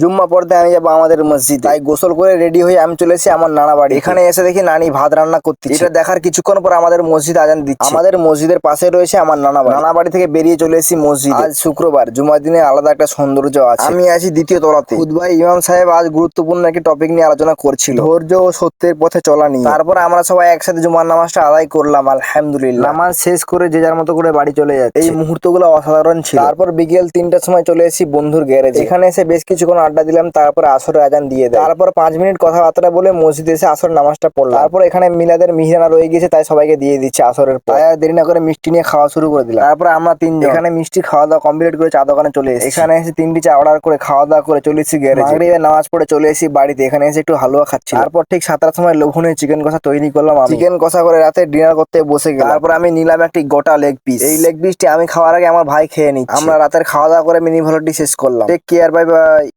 জুম্মা পড়তে আমি যাব আমাদের মসজিদ। তাই গোসল করে রেডি হয়ে আমি চলে এসেছি আমার নানা বাড়ি এখানে এসে দেখি নানি ভাত রান্না করতে এটা দেখার কিছুক্ষণ পর আমাদের মসজিদ আজান দিচ্ছে। আমাদের মসজিদের পাশে রয়েছে আমার নানা বাড়ি। নানা বাড়ি থেকে বেরিয়ে চলে এসেছি মসজিদ। আজ শুক্রবার জুমার দিনে আলাদা একটা সৌন্দর্য আছে। আমি আছি দ্বিতীয় তলাতে। খুদভাই ইমাম সাহেব আজ গুরুত্বপূর্ণ একটি টপিক নিয়ে আলোচনা করছিল। ধৈর্য ও সত্যের পথে চলা নিয়ে। তারপর আমরা সবাই একসাথে জুমার নামাজটা আদায় করলাম আলহামদুলিল্লাহ। নামাজ শেষ করে যে যার মতো করে বাড়ি চলে যাচ্ছে। এই মুহূর্তগুলো অসাধারণ ছিল। তারপর বিকেল তিনটার সময় চলে এসেছি বন্ধুর গ্যারেজ। এখানে এসে বেশ কিছুক্ষণ আড্ডা দিলাম তারপর আসর আজান দিয়ে দেয়। তারপর পাঁচ মিনিট কথাবার্তা বলে মসজিদে এসে আসর নামাজটা পড়লাম। তারপর এখানে মিলাদের মিহিরানা রয়ে গেছে তাই সবাইকে দিয়ে দিচ্ছে আসরের পর। তাই আর দেরি না করে মিষ্টি নিয়ে খাওয়া শুরু করে দিলাম। তারপর আমরা তিন এখানে মিষ্টি খাওয়া দাওয়া কমপ্লিট করে চা দোকানে চলে এসেছি। এখানে এসে তিনটি চা অর্ডার করে খাওয়া দাওয়া করে চলে এসেছি গ্যারেজ নামাজ পড়ে চলে এসেছি বাড়িতে। এখানে এসে একটু হালুয়া খাচ্ছি তারপর ঠিক সাতটার সময় লোভনীয় চিকেন কষা তৈরি করলাম চিকেন কষা করে রাতে ডিনার করতে বসে গেলাম। তারপর আমি নিলাম একটি গোটা লেগ পিস এই লেগ পিসটি আমি খাওয়ার আগে আমার ভাই খেয়ে নিচ্ছি। আমরা রাতের খাওয়া দাওয়া করে মিনি ভ্লগটি শেষ করলাম। Take care bye bye